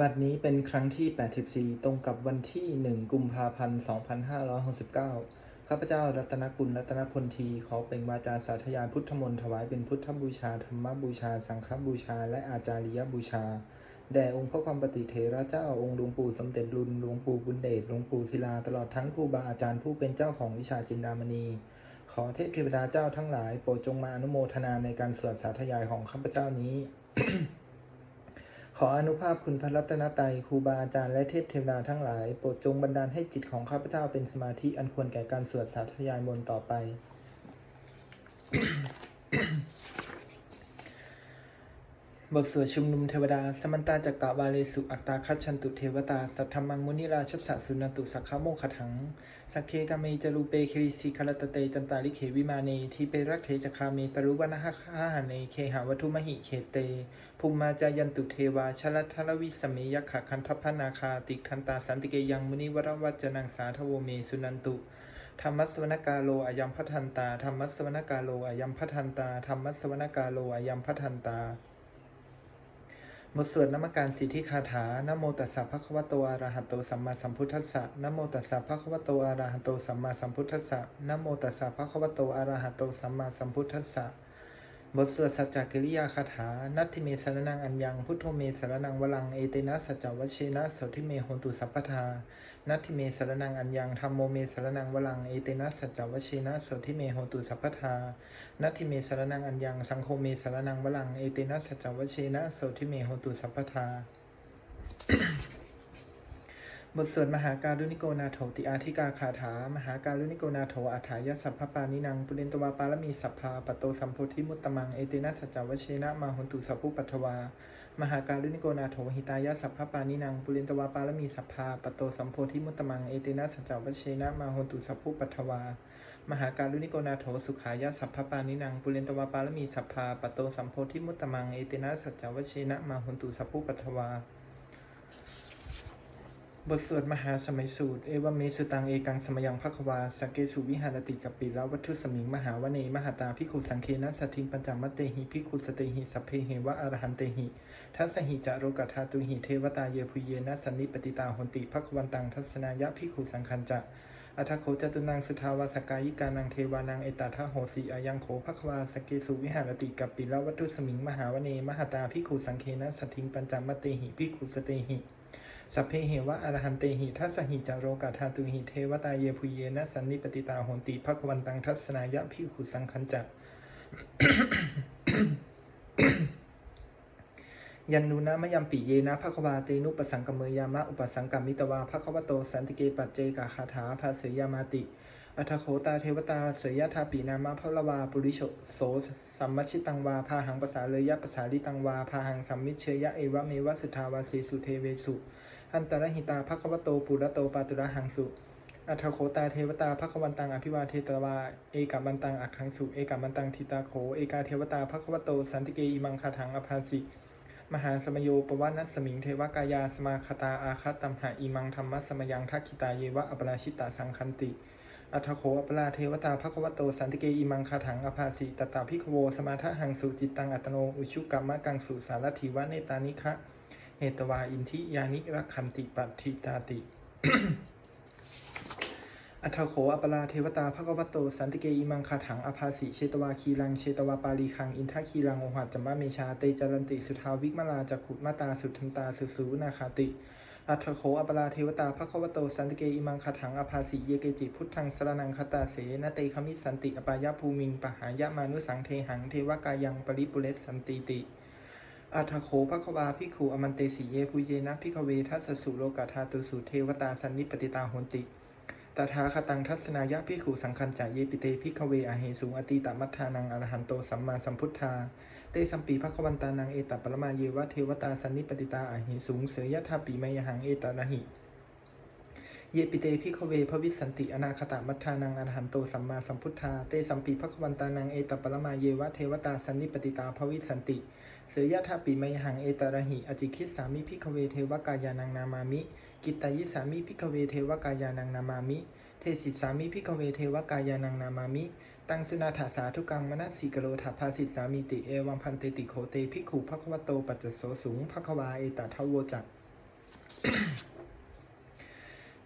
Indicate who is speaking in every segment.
Speaker 1: บัดนี้เป็นครั้งที่ 84 ตรงกับวันที่ 1 กุมภาพันธ์ 2569 ข้าพเจ้ารัตนกุลรัตนพลที ขอเป็นวาจาสาธยายพุทธมนต์ถวายเป็นพุทธบูชา ธรรมบูชา สังฆบูชา และอาจาริยบูชา แด่องค์พระความปฏิเทระเจ้า องค์หลวงปู่สมเด็จรุนหลวงปู่บุญเดชหลวงปู่ศิลา ตลอดทั้งครูบาอาจารย์ผู้เป็นเจ้าของวิชาจินดามณี ขอเทพเทวดาเจ้าทั้งหลายโปรดจงมาอนุโมทนาในการสวดสาธยายของข้าพเจ้านี้ ขออนุภาพคุณพระรัตนตรัยครูบาอาจารย์และเทพเทวดาทั้งหลาย โปรดจงบันดาลให้จิตของข้าพเจ้าเป็นสมาธิอันควรแก่การสวดสาธยายมนต์ต่อไป บทสวดชุมนุมเทวดา สมันตาจักกะวาเลสุอัตตาคัจฉันตุเทวตา สัทธรรมังมุนิราชสสะสุนันตุสักขโมขถัง สักเคกาเมจรูเปเคริสิคารตเตจันตาลิเขวิมาเนทีเปรักเทจคาเมตรุวนะหะคาหาเนเคหาวัตุมหิเขเต ภูมิมาจายันตุเทวาชลัทธลวิสเมยักขะคันทพนาคาติคันตาสันติเกยังมุนิวรวัจนังสาทโวเมสุนันตุธรรมสวนกาโลอายัมพัทันตาธรรมสวนกาโลอายัมพัทันตาธรรมสวนกาโลอายัมพัทันตา บทสวดนมการสิทธิคาถานโมตัสสะภะคะวะโตอะระหะโตสัมมาสัมพุทธัสสะนโมตัสสะภะคะวะโตอะระหะโตสัมมาสัมพุทธัสสะนโมตัสสะภะคะวะโตอะระหะโตสัมมาสัมพุทธัสสะ บทสวดสัจจกิริยาคาถา นัตถิเมสรนังอัญญัง พุทโธเมสรนังวลัง เอเตนะสัจจวัชเชนะโสทิเมโหนตุสัพพทา นัตถิเมสรนังอัญญังธรรมโมเมสรนังวลัง เอเตนะสัจจวัชเชนะโสทิเมโหนตุสัพพทา นัตถิเมสรนังอัญญัง สังโฆเมสรนังวลัง เอเตนะสัจจวัชเชนะโสทิเมโหนตุสัพพทา บทสวดมหาการุณิโกนาโถติอาธิกาคาถา มหาการุณิโกนาโถอัฏฐายสัพพปานินังปุเรนตวาปารมีสัพพาปโตสัมโพธิมุตตมังเอเตนะสัจจวเชนะมาหุนตุสัพพุปัทวามหาการุณิโกนาโถหิตายสัพพปานินังปุเรนตวาปารมีสัพพาปโตสัมโพธิมุตตมังเอเตนะสัจจวเชนะมาหุนตุสัพพุปัทวามหาการุณิโกนาโถสุขายสัพพปานินังปุเรนตวาปารมีสัพพาปโตสัมโพธิมุตตมังเอเตนะสัจจวเชนะมาหุนตุสัพพุปัทวา บทสวดมหาสมัยสูตร เอวเมสุตังเอกังสมยังภควาสเกสุวิหารติกัปปิละวัตถุสมิงมหาวเนมหาตาพิคุสังเคนะสัทธิงปัญจมัตเตหิพิคุสเตหิสัพเพเหวะอรหันเตหิทัสหิจาโรกัทาตุหิเทวตาเยพุเยนะสันนิปติตาหนติภควันตังทัศนายะพิคุสังคันจะอัทโคจตุนังสุทาวาสกายิกานังเทวานังเอตาทะโหสีอายังโขภควาสเกสุวิหารติกัปปิละวัตถุสมิงมหาวเนมหาตาพิคุสังเคนะสัทธิงปัญจมัตเตหิพิคุสเตหิ สัพเพเหวะอรหันเตหิทัสหิจารโรกาธาตุหิเทวตาเยพุเยนะสันนิปติตาโหนติภควันตังทัศนายะพิขุสังคันจะยันนูนะมยัมปิเยนะภควาเตนุปสังกเมยามะอุปสังกมิตวาภควโตสันติเกปัจเจกาคาถาภาเสยามาติอัทโขตาเทวตาเสยยะทาปีนามะพละวาปุริโชโสสัมมชิตังวาพาหังภาษาเลยยะภาษาลิตังวาพาหังสัมมิเชยะเอวะเมวะสุทาวาสีสุเทเวสุ อันตรหิตาภควโตปุระโตปาตุระหังสุอัทโขตาเทวตาภควันตังอภิวาเทตวา เอกามันตังอักขังสุเอกามันตังทิตาโข เอกาเทวตาภควโตสันติเกอิมังคาถังอภาสิมหาสมโยปวานัสมิงเทวกายาสมาคตาอาคัตตัมหาอิมังธรรมะสมยังทักขิตาเยวะอปราชิตาสังคันติ อัทโขอปราเทวตาภควโตสันติเกอิมังคาถังอภาสิตตาพิคโวสมาทะหังสุจิตตังอัตโนอุชุกรรมะกังสุสารถิวะเนตานิคะ เหตวาอินทิยานิรักขันติปัติตาติอัทโขอปราเทวตาภควโต สันติเกอิมังคาถังอภาสิเชตวาคีรังเชตวาปาลีคัง อินทาคีรังโอหัจจมะเมชาเตจารันติสุทาวิกมลาจักขุมาตาสุทันตาสุสูนาคาติอัทโขอปราเทวตาภควโต สันติเกอิมังคาถังอภาสิเยเกจิพุทธังสรนังคตาเสนเตคมิสันติอปายภูมิงปหายะมานุสังเทหังเทวกายังปริปุเรสสันติติ อัทโขภควาพิคูอมันเตสีเยปุเยนะพิคเวทัสสุโลกาธาตุสุเทวตาสันนิปติตาโหนติตถาคตังทัศนายะพิขูสังคัญจายเยปิเตพิคเวอเหสูงอติตามัทธานังอรหันโตสัมมาสัมพุทธา เตสัมปีภควันตานังเอตปรมาเยวะเทวตาสันนิปติตาอเหสูงเสยยะทาปีมยหังเอตระหิ เยปิเตพิกเวภวิสสันติอนาคตามัทธานังอรหันโตสัมมาสัมพุทธาเตสัมปีภควันตานังเอตปรมาเยวะเทวตาสันนิปติตาภวิสสันติ เสยยะทาปีมยหังเอตระหิอจิคิสสามิพิกเวเทวกายานังนามามิ กิตายิสามิพิกเวเทวกายานังนามามิ เทศิสามิพิกเวเทวกายานังนามามิ ตังสนาถาสาธุกังมณสีกโลถาภาสิสามิติเอวังพันเตติโคเตภิขุภควโตปัจจโสสูงภควาเอตถาวโวจัก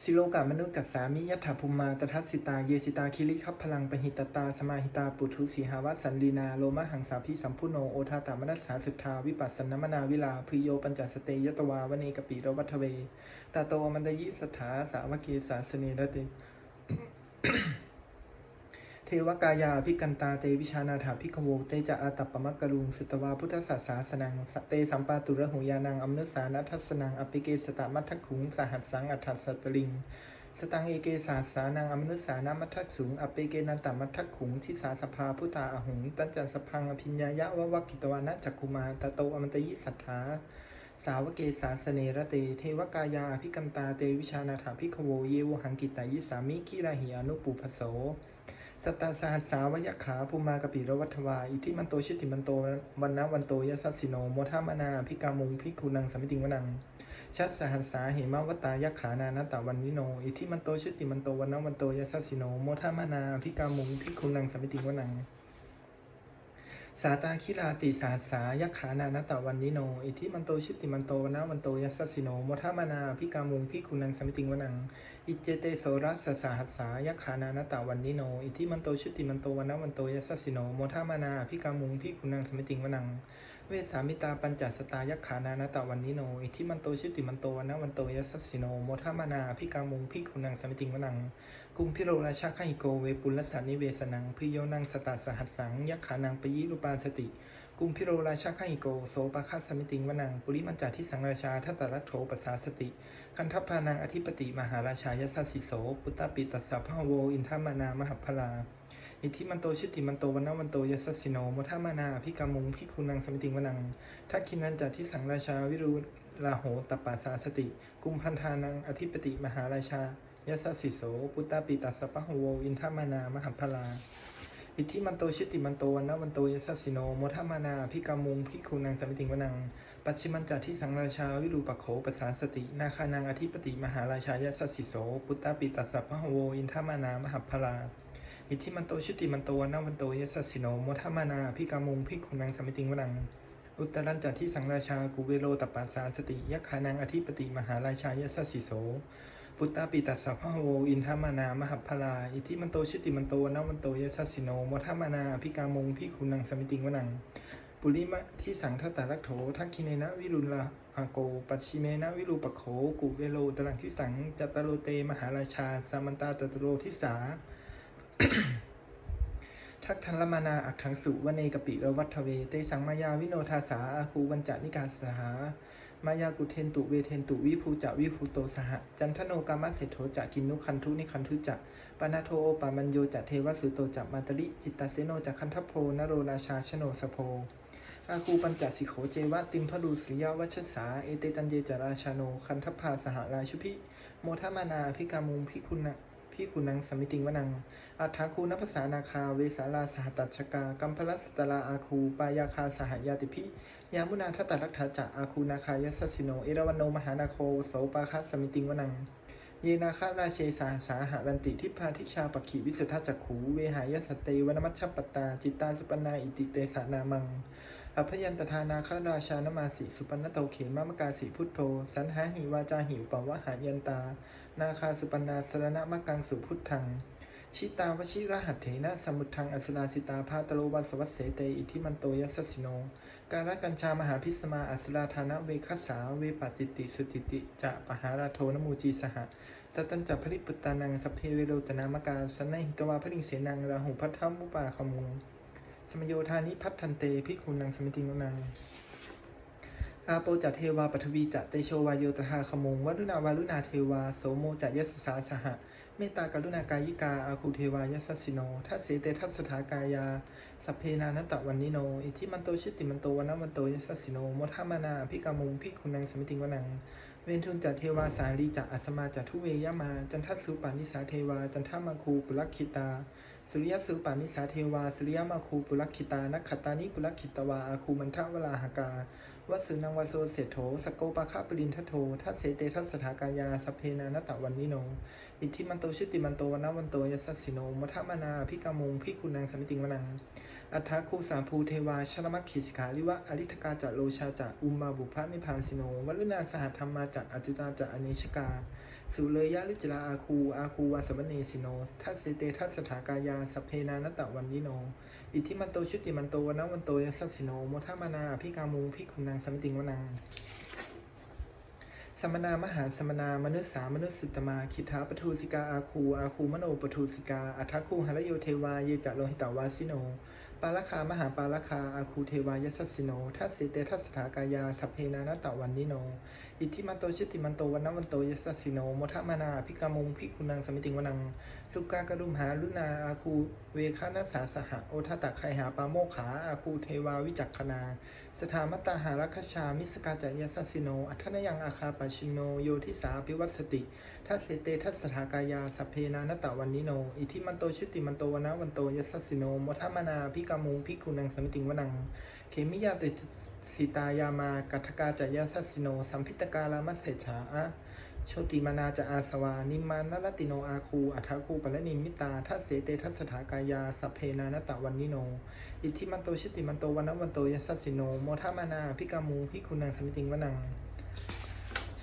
Speaker 1: สิโลกามนุษย์กัสสามิยัตถภูมาตทัสสิตา เยสิตาคิริคัพพลังปหิตตา สมาหิตา ปุถุสีหาวสันลีนา โลมะหังสาพิสัมพุโน โอทาตามนัสสาสุทธา วิปัสสนมนาวิลาพิโยปัญจสเตยตวาวเนกปีรวัทเว ตาโตมันดยิสถาสาวเกสาสเนรติ เทวกายาพิกันตาเตวิชานาถาพิกโวเจจะอาตัปปมักกรุงสุตวาพุทธศาสาสนังสเตสัมปาตุระหุยานังอมนุสานัทสนังอปิเกสตามัทถขุงสหัสสังอัฏฐสัตตลิง สตังเอเกสาสานังอมนุสานามัทถสุงอเปเกนันตมัทถขุงทิสาสภาพุทธาอหุงตัญจันสพังอภิญญายะวะวกิตวานะจักคุมาตะโตอมันตยิสัทธาสาวเกสาสเนระเต เทวกายาอภิกันตาเตวิชานาถาพิกโวเยวหังกิตายิสามิคิราหิอนุปุพโส สตาสหัสสาวยขาภูมากปิรวัฏวา อิทิมันโตชิติมันโตวันนะวันโตยสสสสิโนโมทามานาพิกามุงพิกุนังสมิติงวนังชัสสหัสสาเหมาวตายขานานตะวันนิโน อิทิมันโตชิติมันโตวันนะวันโตยสสสสิโนโมทามานาพิกามุงพิกุนังสมิติงวนัง สาตาคิลาติสาสายขานานตะวันนิโน อิทิมันโตชิติมันโตวนาวันโตยัสสิโนโมทามานาพิกามุงพิคุณังสมิติงวนัง อิเจเตโสรัสสาหัสสายขานานตะวันนิโน อิทิมันโตชิติมันโตวนาวันโตยัสสิโนโมทามานาพิกามุงพิคุณังสมิติงวนัง เวสามิตาปัญจสตายักขานานตะวันนิโน อิทิมันโตชิติมันโตวนาวันโตยัสสสสิโนโมทามานาพิกามุงพิคุณังสมิติงวนัง กุมพิโรราชาขหิโกเวปุลสานิเวสนังพิโยนังสตาสหัสสังยักขานังปยิรูปานสติ กุมพิโรราชาขหิโกโสปะคัสสมิติงวนังปุริมันจทิสังราชาทัตตรัตโถปัสสาสติ คันทัพพานังอธิปติมหาราชายสสสิโสปุตตปิตัสสะพะโวอินทามานามหพลาอิทิมันโตชิติมันโตวันนวันโตยสสสิโนโมทามานาพิกามุงพิคุนังสมิติงวนังทักขินันจาทิสังราชาวิรุลาโหตปปาสาสติ กุมพันธานังอธิปติมหาราชา ยสสสิโสปุตตปิตัสสะปะโหวอินทามานามหัพพลาอิทธิมันโตชิติมันโตวันนวันโตยสสสิโนโมทามานาพิกามุงพิคูนังสมิติงวนัง ปัจฉิมันจัดที่สังราชาวิรูปโขปสสาสติ นาคานังอธิปติมหาราชายสสสิโสปุตตปิตัสสะพะโหวอินทามานามหัพพลาอิทธิมันโตชิติมันโตวันนวันโตยสสสิโนโมทามานาพิกามุงพิคูนังสมิติงวนัง อุตตรันจัดที่สังราชากุเวโรตปปัสสาสติยักขานังอธิปติมหาราชายสสสิโส ปุตตาปิตัสสะพะโวอินทามานามหัพพลา อิทิมันโตชิติมันโตนะวันโตยสัสสิโนโมทามานาพิกามงพิคุนังสมิติงวนัง ปุริมะที่สังทตารักโถทักคิเนนะวิรุลลาอาโก ปัชชิเมนะวิรูปโขกุเวโลตรังที่สังจัตตโรเตมหาราชาสามันตาจัตตโรทิสาทักทันละมานาอักถังสุวเนกปิรวัฏเว เตสังมายาวิโนทาสาอาคูวันจานิการสหา มายากุเทนตุเวเทนตุวิภูจะวิภูโตสหจันทโนกามะเศโถจะกินนุคันทุนิคันทุจะปานาโทโอปามัญโยจะเทวสุโตจะมาตริจิตตาเสโนจะคันทัพโพนโรราชาชโนสโพอาคูปัญจสิโขเจวะติมพดูสริยวัชสาเอเตตันเจจาราชาโนคันทพาสหราชุพิโมทมานาพิกามุงพิคุณะพิคุนังสมิติงวนัง อัฏฐาคูนภาษานาคา เวสาลาสหตัชกา กัมพลัสตลาอาคู ปายาคาสหยาติพิ ยามุนาทัตตรักถาจะอาคูนาคายสสสิโน เอราวันโนมหานาโคโสปาคัสสมิติงวนัง เยนาคาราเชสาสาหารันติทิพาทิชาปขีวิสุทธจักขูเวหายสเตวนมัชปตา จิตตาสุปนาอิติเตสานามังอภยันตทานาคาราชานมาสิสุปนโตเขมามกาสิพุทโธ สันหาหิวาจาหิวปวะหายันตา นาคาสุปนาสรณะมะกังสุพุทธัง ชิตาวชิระหัตเถนะสมุทังอัสราสิตาภาตโลวันสวัสเสเตอิทิมันโตยัสสิโน การกัญชามหาพิสมาอัสราธานะเวคัสสาเวปัจิติสุติติจะปหาราโทนมูจีสหะตตัญจะพริปุตตานังสพเพเวโรจนามกาสนหิตวาพริงเสนังราหุพัทธมุปาคมุงสมโยธานิพัฒทันเตพิคุนังสมิติงนัง อาโปจัตเทวาปฐวีจะเตโชวายโยตถาขมงวัรุณาวารุณาเทวาโสโมจะยสสาสหะ เมตตากรุณากายิกาอาคูเทวายสสสิโนทัสเสเตทัสสถากายาสัพเพนานัตตะวันนิโน อิทิมันโตชิติมันโตวันนวันโตยสสสิโนโมทามานาพิกามุงพิคุนังสมิติงวนัง เวนทุนจัตเทวาสาลีจะอัสมาจัตทุเวยมา จันทัสสุปานิสาเทวา จันทามาคูปุลักขิตา สุริยสุปานิสาเทวา สุริยมาคูปุลักขิตานักขตานิปุลักขิตวาอาคูมันทวลาหกา วัสุนังวโสเศโถสกโกปะคาปรินทัโททัสเสเตทัสสถากายาสเพนานตะวันนิโน อิทธิมันโตชิติมันโตวันนวันโตยัสสิโนมัทมานาพิกามุงพิคุนังสมิติงวนัง อัฏฐคูสาภูเทวาชลมัคขีสิขาลิวะอริทกาจะโลชาจะอุมมาบุพะนิพพานสิโนวัลุนาสหธรรมาจะอจุตาจะอเนชกา สุเลยยะลิจลาอาคูอาคูวาสมเนสิโนทัสเเตทัสสถากายาสพเพนานตะวันยิโน อิทิมันโตชุติมันโตวนวันโตยัสสิโนโมทามานาพิกามุงพิคุนังสมติงวนังสมนามหาสมนามนุษสามนุษสุตมาคิทาปทูสิกาอาคูอาคูมโนปทูสิกาอัทคูหรโยเทวาเยจะโลหิตาวาสิโน ปาลคามหาปาลคาอาคูเทวายสสสิโนทัสสิเตทัสสถากายาสัพเพนานตะวันนิโน อิทิมันโตชิติมันโตวันนวันโตยัสสิโนโมทะมานาพิกามุงพิคุนังสมิติงวนัง สุกากรุมหาลุนาอาคูเวคานัสสาสหะโอทตะไคหาปาโมขาอาคูเทวาวิจักขนา สถามตตาหารัคชา มิสกาจายาสสิโน อัทนยังอาคาปชิโน โยทิสาพิวัสติทัสเสเตทัสสถากายาสัพเพนานตะวันนิโน อิทิมันโตชุติมันโตวนาวันโตยสัสิโนโมทมนาพิกามุงพิกุนังสมิติงวนัง เขมิยาติสิตายามากัทกาจายาสสิโน สัมพิตกาลามัสเสชาอะ โชติมานาจะอาสวา นิมานรติโนอาคู อัทาคูปะละนิมิตาทัสเสเตทัสถากายา สัพเพนานตะวันนิโน อิทธิมันโตชิติมันโตวันนวันโตยัสสิโน โมทามานาพิกามูพิคุณังสมิติงวนัง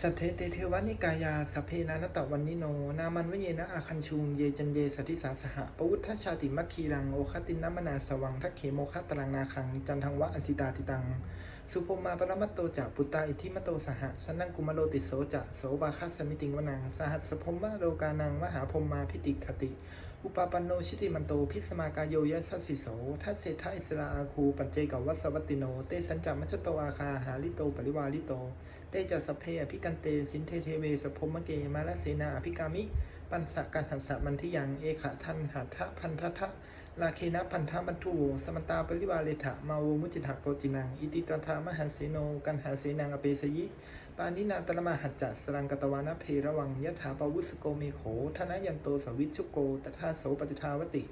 Speaker 1: สัทเทเตเทวานิกายา สัพเพนานตะวันนิโน นามันวเยนะอาคันชุง เยจันเยสติสาสหะปวุฒชาติมัคคีรัง โอคตินนามนาสวังทักเขโมคตรังนาคัง จันทังวะอสิตาติตัง สุภมาปรมัตโตจะปุตตาอิทิมโตสหะสนังกุมโลติโสจะโสบาคัสสมิติงวนังสหัสสพมมะโลกานังมหาพรหมาพิติคติ อุปปันโนชิติมันโตพิสมากายโยยัสสสิโสทัสเศทาอิสราอาคูปัจเจกวัสวัตติโน เตสัญจามัชโตอาคาหาลิโตปริวาลิโต เตจัสเพอภิกันเตสินเทเทเวสพมเกมาลเสนาอภิกามิ ปันสะกันหัสสะมันทิยังเอขะทันหัทะพันทะทะ ลาเคนะพันธะบันทุโวสมตาปริวาเลถะมาโวมุจิตะโกจินัง อิติตถามหันเสโน กันหาเสนังอเปสยิปานินาตระมาหัจจสรังกตวานะเพระวังยะถาปวุสโกเมโขธนยันโตสวิชุโกตถาโสปฏิทาวติ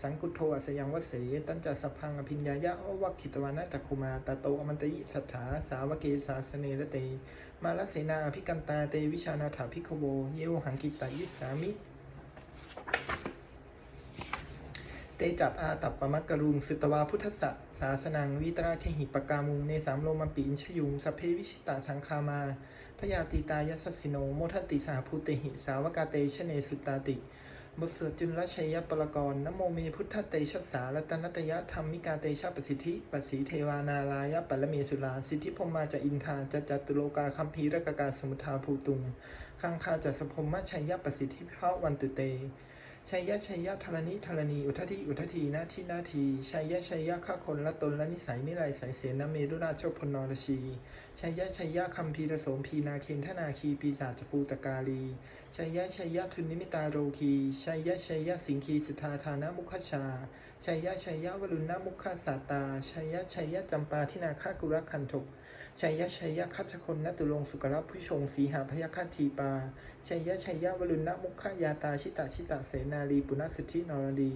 Speaker 1: สังกุโทอัสยังวเส ตันจัสพังอภิญญายะอวัคคิตวานะจักคุมาตาโตอมันตยิสัทธาสาวเกสาสเนระเต มาลเสนาอภิกันตาเตวิชานาถาภิกขโว เยวหังกิตตายิสามิ เตจับอาตับปมักกรุงสุตวาพุทธะสาสนังวิตราเคหิปกามุงเนสามโลมมปีอินชยุงสพเพวิชิตาสังคามาพยาติตายัสสิโนโมทติสหภูเตหิ สาวกาเตชเนสุตาติบทสจุลชัยยปรกรณ์นโมเมพุทธเตชะสารัตนตยธรรมิกาเตชะปสิทธิปสีเทวานาลายะปัลเมสุลาสิทธิพมาจะอินทาจะจัตุโลกาคัมภีรกกาสมุทาภูตุงคังคาจะสพรหมชัยยปสิทธิภาวันตุเต ชัยยะชัยยะธรณีธรณี อุทธิอุทธีนาทีนาทีชัยยะชัยยะข้าคนละตนละนิสัยนิไรสายเสนเมรุราชพลนรชีชัยยะชัยยะคำพีระสมพีนาเคนธนาคีปีศาจปูตกาลี ชัยยะชัยยะทุนนิมิตาโรคีชัยยะชัยยะสิงคีสุธาธานามุขชาชัยยะชัยยะวรุณนมุขสาตาชัยยะชัยยะจำปาทินาคากุรคันทกชัยยะชัยยะคัจฉคนนตุลงสุกรผู้ชงสีหาพยาคตทีปาชัยยะชัยยะวรุณนมุขยาตาชิตาชิตาเสนาลีปุณสุทธินรดี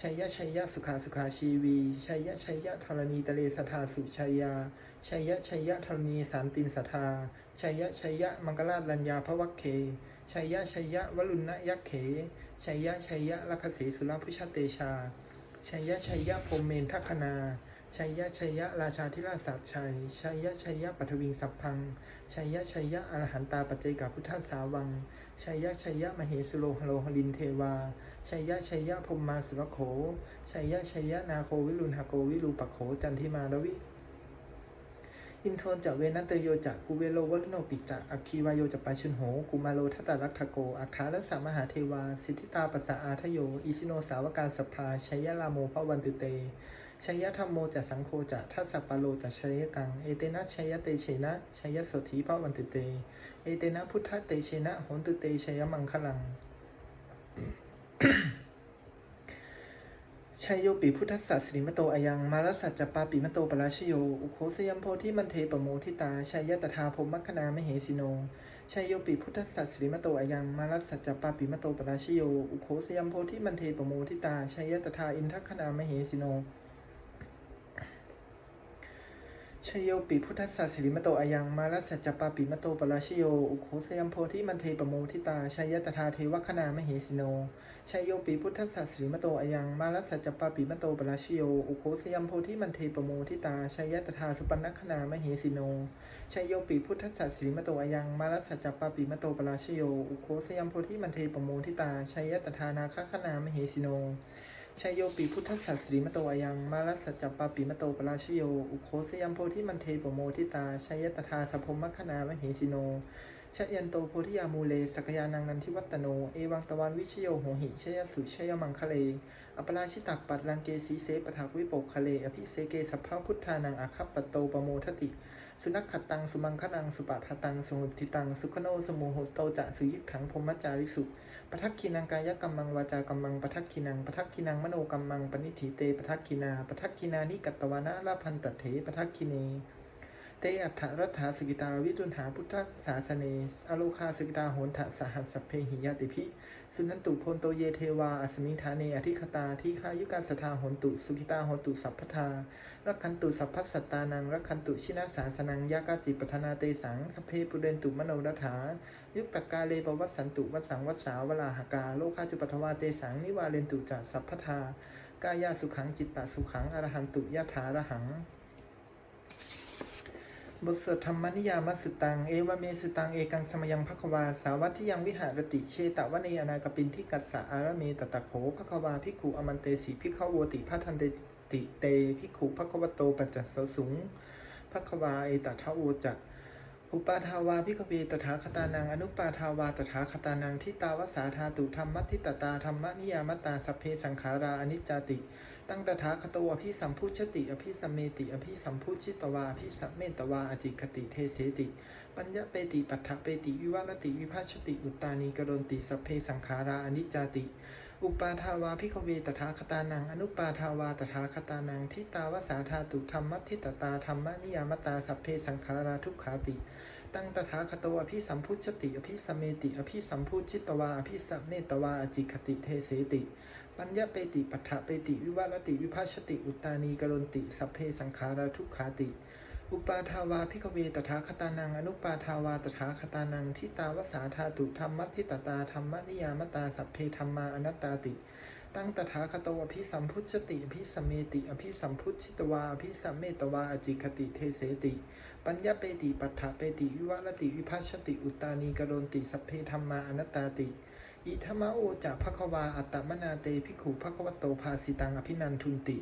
Speaker 1: ชัยยะชัยยะสุขาสุขาชีวีชัยยะชัยยะธรณีตะเลสทาสุชัยยาชัยยะชัยยะธรณีสานตินสทาชัยยะชัยยะมังกราชลัญญาพระวัคเค ชัยยะชัยยะวรุณนะยักเข ชัยยะชัยยะลัคสีสุรพุชเตชา ชัยยะชัยยะพรมเมนทัคคณาชัยยะชัยยะราชาธิราชสัจชัย ชัยยะชัยยะปัทวิงสัพพัง ชัยยะชัยยะอรหันตาปัจเจกพุทธสาวัง ชัยยะชัยยะมเหสุโลหโลหลินเทวา ชัยยะชัยยะพรหมาสุรโข ชัยยะชัยยะนาโควิรุณหโกวิรูปโขจันทิมาดวิ อินโทนจะเวนันเตโยจะกุเวโลวัลโนปิจะอัคคีวายโยจะปาชุนโหกุมาโลทัตตารักทโก อัคคารัสสามหาเทวา สิทธิตาปัสสะอาทโย อิสิโนสาวการสภาชัยยะลาโมพระวันตุเตชัยยะธรรมโมจะสังโฆจะทัสสะปะโลจะชัยยะกัง เอเตนะชัยยะเตเชนะชัยยะสธีพระวันตุเต เอเตนะพุทธเตเชนะโหนตุเตชัยยะมังคลัง ชัยโยปิพุทธสัสสริมโตอายังมาลสัจจปาปิมโตปราชโย อุโคสยัมโพธิมันเทปโมทิตาชัยยะตถาพมัคคณามเหสิโนชัยโยปิพุทธสัสสริมโตอายังมาลสัจจปาปิมโตปราชโย อุโคสยัมโพธิมันเทปโมทิตาชัยยะตถาอินทัคคณามเหสิโน ชโยปิพุทธัสสะสิริมโตอายังมาลัสสะจปปาปิมโตปราชโย อุโคสยัมโพธิมันเทปโมทิตาชัยตถาเทวคณามเหสิโนชัยโยปิพุทธัสสะสิริมโตอายังมาลัสสะจปปาปิมโตปราชโย อุโคสยัมโพธิมันเทปโมทิตาชัยตถาสุปันนคณามเหสิโนชัยโยปิพุทธัสสะสิริมโตอายังมาลัสสะจปปาปิมโตปราชโย อุโคสยัมโพธิมันเทปโมทิตาชัยยตถานาคคณามเหสิโน ชยโยปิพุทธัสสะสรีมโตอายังมาลัสสัปปาปิมโตปราชโย อุโคสยัมโพธิมันเทปโมทิตาชยตถาสพพมัคคณามเหสิโนชยันโตโพธิยามูเลสกยานังนันทิวัตโน เอวังตวันวิชโยโหหิชยสุชยมังคะเล อปราชิตักปัดรังเกสีเสปทักวิปกคะเล อภิเสเกสัพพะพุทธานังอาคัปปโตปโมทติ สุนัขขตัง สุมังคนัง สุปาทตัง สุหุติตัง สุขโนสมุหโตจะสุยิกถังพมจาริสุปทักขินังกายกรรมังวาจากรรมังปทักขินังปทักขินังมโนกรรมังปณิถิเตปทักขินาปทักขินานิกัตตวานะลาพันตเถปทักขิเน เตอัฏฐรัตถาสกิตาวิรุณหาพุทธศาสเนอโลคาสกิตาโหนทะสหัสสพเพหิยติพิสุนันตุพนโตเยเทวาอสมิงฐาเนอธิคตาที่ขายุกาสทาโหนตุสุกิตาโหนตุสัพพทารักขันตุสัพพสสตตานังรักขันตุชินาสาสนังยากาจิปทนาเตสังสเพปุเรนตุมโนรัฐายุคตกาเลปวัสสันตุวัสสังวัสสาวลาหกาโลคาจุปทวาเตสังนิวาเลนตุจัสัพพทากายาสุขังจิตตสุขังอรหันตุยะถารหัง บทสวดธรรมนิยามสุตัง เอวเมสุตัง เอกังสมยังภควา สาวัตที่ยังวิหารติเชตวเนอนากปินทิกัสสะอารเมตตะโขภควาภิกุอมันเตสีภิกขโวติพัทันเตติเตภิกขุภควโตปัจจสสุงภควาเอตทะโวจักอุปาทาวาพิกเวตถาคตานังอนุปาทาวาตถาคตานังทิตาวสาธาตุธรรมมัตทิตตาธรรมนิยามตาสัพเพสังขาราอนิจจติ ตั้งตถาคตวอภิสัมพุชติ อภิสัมเมติ อภิสัมพุชิตวาอภิสัมเมตวาอจิคติเทเสติ ปัญญเปติปัฏฐเปติวิวัรติวิภาชติ อุตตานีกรณติสัพเพสังขาราอนิจจติ อุปาทาวาพิกเวตถาคตานังอนุปาทาวาตถาคตานังทิตาวสาธาตุธรรมัทิตตาธรรมนิยามตาสัพเพสังขาราทุกขาติ ตั้งตถาคตวอภิสัมพุชติอภิสเมติอภิสัมพุชิตวาอภิสัมเมตวาอจิคติเทเสติ ปัญญาเปติปัฏฐเปติวิวารติวิภาชติอุตตานีกรณติสัพเพสังขาราทุกขาติ อุปาทาวาพิกเวตถาคตานังอนุปาทาวาตถาคตานังทิตาวสาธาตุธรรมัตทิตตาธรรมนิยามตาสัพเพธรรมาอนัตตาติ ตั้งตถาคตวพิสัมพุชติอภิสัมเมติ อภิสัมพุชิตวาอภิสัมเมตวาอจิคติเทเสติ ปัญญาเปติปัฏฐาเปติ วิวัรติวิภัชติ อุตานีกรณติสัพเพธรรมาอนัตตาติ อิธรรมโอจะภควาอัตตมนาเตภิกขุภควโตภาสิตังอภินันทุนติ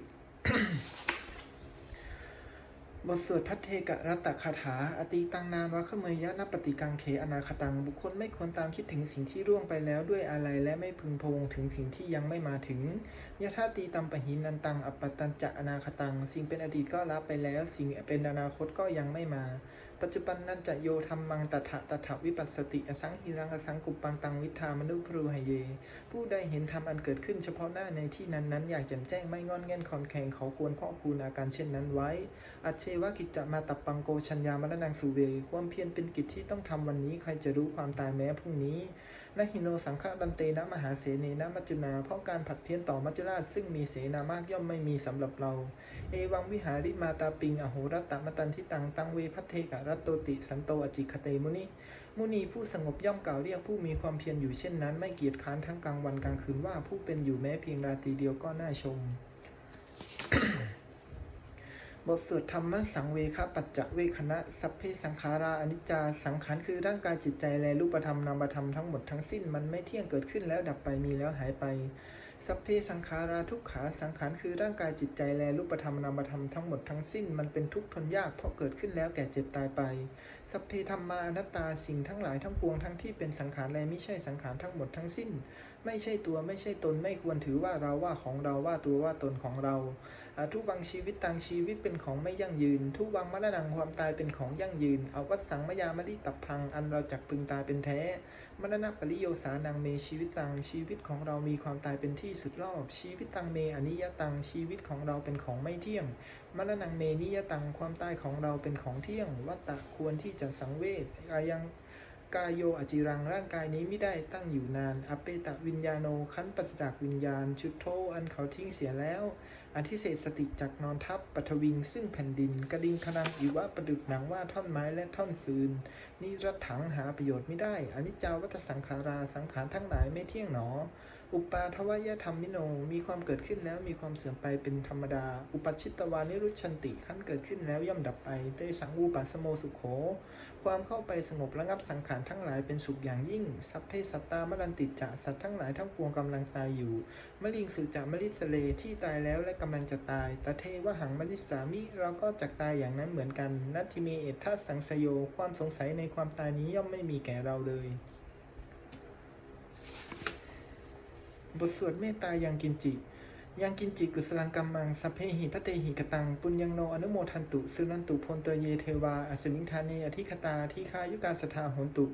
Speaker 1: บทสวดพัทเทกะรัตตคาถา อติตังนามวะขเมยยะนปฏิกังเขอนาคตัง บุคคลไม่ควรตามคิดถึงสิ่งที่ร่วงไปแล้วด้วยอะไรและไม่พึงพวงถึงสิ่งที่ยังไม่มาถึงยะธาตีตัมปะหินันตัง อัปปตัญจะอนาคตัง สิ่งเป็นอดีตก็รับไปแล้ว สิ่งเป็นอนาคตก็ยังไม่มาปัจจุบันนันจะโยธรรมังตถะตถะวิปัสสติอสังหิรังอสังกุปปังตังวิธามนุพรูหเย ผู้ใดเห็นธรรมอันเกิดขึ้นเฉพาะหน้าในที่นั้นนั้นอยากแจ่มแจ้งไม่งอนแง่นคอนแข่งเขาควรเพาะพูนอาการเช่นนั้นไว้ อัจเชวกิจจะมาตับปังโกชัญญามรณังสุเว ความเพียรเป็นกิจที่ต้องทำวันนี้ใครจะรู้ความตายแม้พรุ่งนี้ และหิโนสังฆดันเตนะมหาเสเนนะมัจจุนา เพราะการผัดเพี้ยนต่อมัจจุราชซึ่งมีเสนามากย่อมไม่มีสำหรับเรา เอวังวิหาริมาตาปิง อโหรัตตมตันทิตัง ตังเวพัทเทกะรัตโตติ สันโตอจิคเตมุนิ มุนีผู้สงบย่อมกล่าวเรียกผู้มีความเพียรอยู่เช่นนั้น ไม่เกียจค้านทั้งกลางวันกลางคืนว่าผู้เป็นอยู่แม้เพียงราตรีเดียวก็น่าชม บทสวดธรรมสังเวคปัจจะเวคณะสัพเพสังขาราอนิจจาสังขารคือร่างกายจิตใจและรูปธรรมนามธรรมทั้งหมดทั้งสิ้นมันไม่เที่ยงเกิดขึ้นแล้วดับไปมีแล้วหายไป สัพเพสังขาราทุกขาสังขารคือร่างกายจิตใจและรูปธรรมนามธรรมทั้งหมดทั้งสิ้นมันเป็นทุกข์ทนยากเพราะเกิดขึ้นแล้วแก่เจ็บตายไป สัพเพธรรมานัตตาสิ่งทั้งหลายทั้งปวงทั้งที่เป็นสังขารและไม่ใช่สังขารทั้งหมดทั้งสิ้น ไม่ใช่ตัวไม่ใช่ตนไม่ควรถือว่าเราว่าของเราว่าตัวว่าตนของเรา อทุวังชีวิตต่างชีวิตเป็นของไม่ยั่งยืน ทุวังมรณงความตายเป็นของยั่งยืนเอาวัดสังมยามริตับพังอันเราจักพึงตายเป็นแท้ มรณะปริโยสานังเมชีวิตตังชีวิตของเรามีความตายเป็นที่สุดรอบ ชีวิตตังเมอนิยตังชีวิตของเราเป็นของไม่เที่ยง มรณงเมนิยตังความตายของเราเป็นของเที่ยง วัตตะควรที่จะสังเวชอายัง กายโยอจิรังร่างกายนี้ไม่ได้ตั้งอยู่นานอเปตะวิญญาโนขันปัสจากวิญญาณ ชุดโทอันเขาทิ้งเสียแล้วอธิเศษสติจากนอนทับปัทวิง ซึ่งแผ่นดิน กระดิ่งคณังอิวะประดุกหนังว่าท่อนไม้และท่อนฟืนนิรัตถังหาประโยชน์ไม่ได้อนิจจาวัฏสังขาราสังขารทั้งหลายไม่เที่ยงหนอ อุปาทวายธรรมมิโนมีความเกิดขึ้นแล้วมีความเสื่อมไปเป็นธรรมดา อุปชิตวานิรุชันติขั้นเกิดขึ้นแล้วย่อมดับไปเตสังอูปัสโมสุโข ความเข้าไปสงบระงับสังขารทั้งหลายเป็นสุขอย่างยิ่ง สัพเพสัตตามรันติจะสัตว์ทั้งหลายทั้งปวงกำลังตายอยู่มลิงสุจามลิสเลที่ตายแล้วและกำลังจะตายตเทวหังมลิสามิเราก็จักตายอย่างนั้นเหมือนกัน นัตทิเมเอทัสสังสโย ความสงสัยในความตายนี้ย่อมไม่มีแก่เราเลยบทสวดเมตตายังกินจิ ยังกินจิกุสลังกัมมังสัพเพหิพระเตหิกตัง ปุญญังโนอนุโมทันตุสุนันตุพลตเยเทวาอสมิงทาเนอธิคตาทีคายุกาสทาหนตุ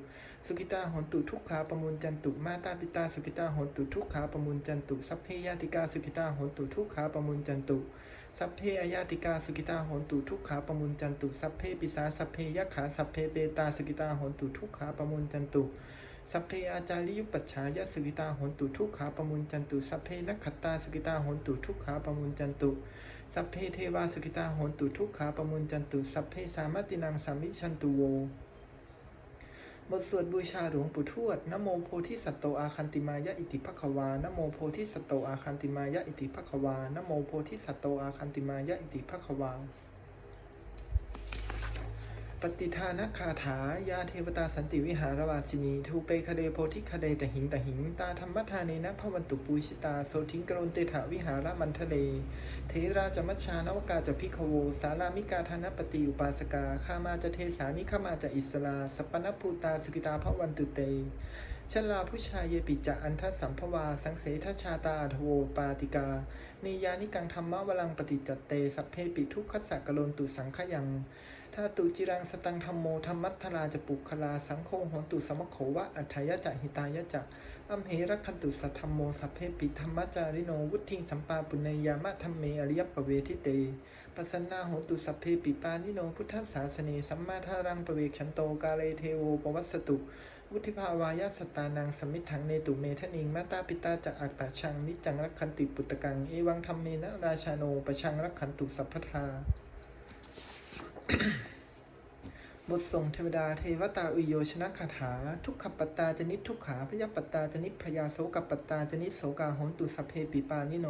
Speaker 1: สุกิตาหนตุทุกขาปมุนจันตุมาตาปิตาสุกิตาหนตุทุกขาปมุนจันตุสัพเพยาติกาสุกิตาหนตุทุกขาปมุนจันตุสัพเพอายาติกาสุกิตาหนตุทุกขาปมุนจันตุสัพเพปิสาสัพเพยักขาสัพเพเปตาสุกิตาหนตุทุกขาปมุนจันตุ สัพเพอาจาริยุปัชฌายสุกิตาโหนตุทุกขาปมุนจันตุ สัพเพนักขตาสุกิตาโหนตุทุกขาปมุนจันตุ สัพเพเทวาสุกิตาโหนตุทุกขาปมุนจันตุ สัพเพสามตินังสามิชันตุโวบทสวดบูชาหลวงปู่ทวดนโมโพธิสัตโตอาคันติมายะอิติภควานโมโพธิสัตโตอาคันติมายะอิติภควานโมโพธิสัตโตอาคันติมายะอิติภควา ปฏิทานคาถา ยาเทวตาสันติวิหารวาสินี ทูเปคเดโพธิคเดตหิงตหิง ตาธรรมทานเนนะพวันตุปูชิตา โสทิงกรนเตถาวิหารมันทะเล เทราจมัชชานวกาจะพิคโว สารามิกาธานปฏิอุปาสกาคามาจะเทสานิขามาจะอิสลา สปนภูตาสุกิตาพวันตุเตชลาผู้ชายเยปิจะอันทสัมภวา สังเสทชาตาทโวปาติกาเนยานิกังธรรมวลังปฏิจเต สัพเพปิทุกขสักกลนตุสังขยัง ถ้าตุจิรังสตังธรรมโมธรรมัทธราจะปุคลาสังโฆหนตุสมะโขวะอัฏฐายจะหิตายจะอัมเหรักขันตุสัทธรรมโมสัพเพปิธรรมจาริโนวุทิงสัมปาปุณยามะธรรมเมอริยปเวทิเตปัสนาโหตุสัพเพปิปานิโนพุทธศาสเนสัมมาทารังปเวกชันโตกาเลเทโวปวัสสตุวุธิภาวายาสตานังสมิทังเนตุเมทนิงมาตาปิตาจะอักตาชังนิจังรักขันติปุตตะกังเอวังธรรมเมนะราชาโนประชังรักขันตุสัพพทา บทส่งเทวดาเทวตาอุโยชนะคาถา ทุกขปตตาจนิทุกขาพยปตาจนิพยาโสกปตตาจนิโสกาโหนตุสัพเพปิปานิโน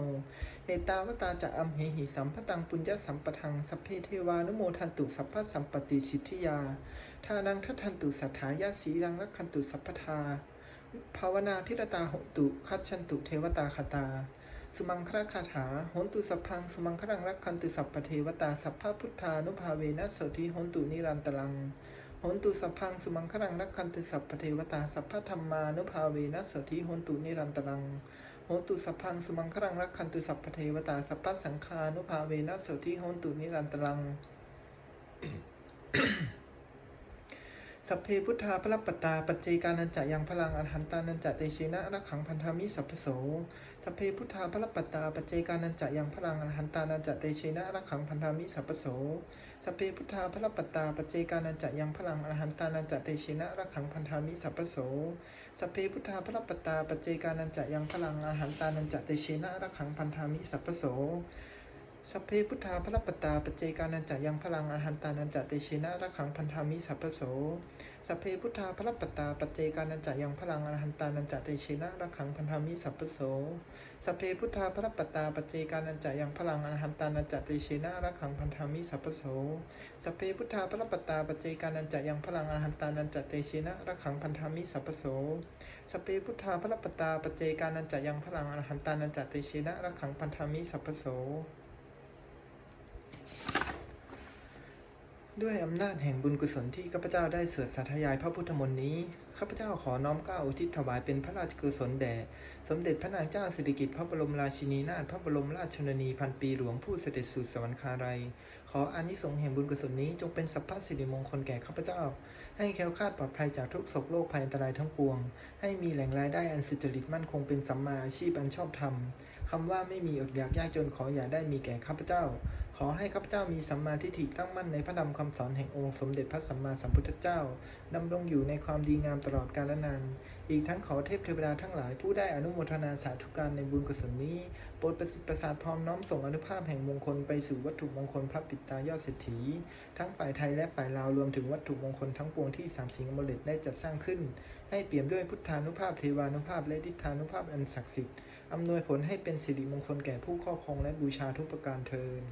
Speaker 1: เอตาวตาจะอัมเหหิสัมพตังปุญญสัมปทังสัพเพเทวานุโมทันตุสัพพสัมปติสิทธิยาทานังทัทันตุสัทธายาสีรังรักขันตุสัพพทาภาวนาพิรตาโหตุคัจฉันตุเทวตาคตา สุมังคราคาถาโหนตุสัพพัง สุมังครังรักขันตุสัพพเทวตา สัพพะพุทธานุภาเวนัสโสทิโหนตุนิรันตรังโหนตุสัพพัง สุมังครังรักขันตุสัพพเทวตา สัพพะธรรมานุภาเวนัสโสทิโหนตุนิรันตรังโหนตุสัพพัง สุมังครังรักขันตุสัพพเทวตา สัพพะสังฆานุภาเวนัสโสทิโหนตุนิรันตรัง สัพเพพุทธาพระปตา ปัจเจกานันจะยังพลังอันหันตานันจะเตเชนะรักขังพันธามิสัพพโส สัพเพพุทธาพระปตา ปัจเจกานันจะยังพลังอันหันตานันจะเตเชนะรักขังพันธามิสัพพโส สัพเพพุทธาพระปตา ปัจเจกานันจะยังพลังอันหันตานันจะเตเชนะรักขังพันธามิสัพพโส สัพเพพุทธาพระปตา ปัจเจกานันจะยังพลังอันหันตานันจะเตเชนะรักขังพันธามิสัพพโส สัพเพพุทธาพระปตตาปเจกานันจะยังพลังอันหันตานันจะเตเชนะรักขังพันธามิสัพพโสสัพเพพุทธาพระปตตาปเจกานันจะยังพลังอรหันตานันจะเตชินะระขังพันธามิสัพพโสสัพเพพุทธาพระปตตาปเจกานันจะยังพลังอรหันตานันจะเตชินะระขังพันธามิสัพพโสสัพเพพุทธาพระปตตาปเจกานันจะยังพลังอรหันตานันจะเตชินะระขังพันธามิสัพพโสสัพเพพุทธาพระปตตาปเจกานันจะยังพลังอรหันตานันจะเตชินะระขังพันธามิสัพพโส ด้วยอำนาจแห่งบุญกุศลที่ข้าพเจ้าได้สวดสาธยายพระพุทธมนต์นี้ ข้าพเจ้าขอน้อมก้าอุทิศถวายเป็นพระราชกุศลแด่ สมเด็จพระนางเจ้าสิริกิติ์พระบรมราชินีนาถพระบรมราชชนนีพันปีหลวงผู้เสด็จสู่สวรรคาลัยขขออานิสงส์แห่งบุญกุศลนี้จงเป็นสัพพสิริมงคลแก่ข้าพเจ้า ให้แคล้วคลาดปลอดภัยจากทุกโศกโรคภัยอันตรายทั้งปวง ให้มีแหล่งรายได้อันสุจริตมั่นคงเป็นสัมมาอาชีพอันชอบธรรม คำว่าไม่มีอดอยากยากจนขออย่าได้มีแก่ข้าพเจ้า ขอให้ข้าพเจ้ามีสัมมาทิฏฐิตั้งมั่นในพระธรรมคำสอนแห่งองค์สมเด็จพระสัมมาสัมพุทธเจ้าดำรงอยู่ในความดีงามตลอดกาลนาน อีกทั้งขอเทพเทวดาทั้งหลายผู้ได้อนุโมทนาสาธุการในบุญกุศลนี้โปรดประสิทธิ์ประสาทพร้อมน้อมส่งอนุภาพแห่งมงคลไปสู่วัตถุมงคลพระปิตายอดเศรษฐี ทั้งฝ่ายไทยและฝ่ายลาวรวมถึงวัตถุมงคลทั้งปวงที่สามสิงห์อมฤตได้จัดสร้างขึ้น ให้เปี่ยมด้วยพุทธานุภาพเทวานุภาพและทิฏฐานุภาพอันศักดิ์สิทธิ์อำนวยผลให้เป็นสิริมงคลแก่ผู้ครอบครองและบูชาทุกประการเทิน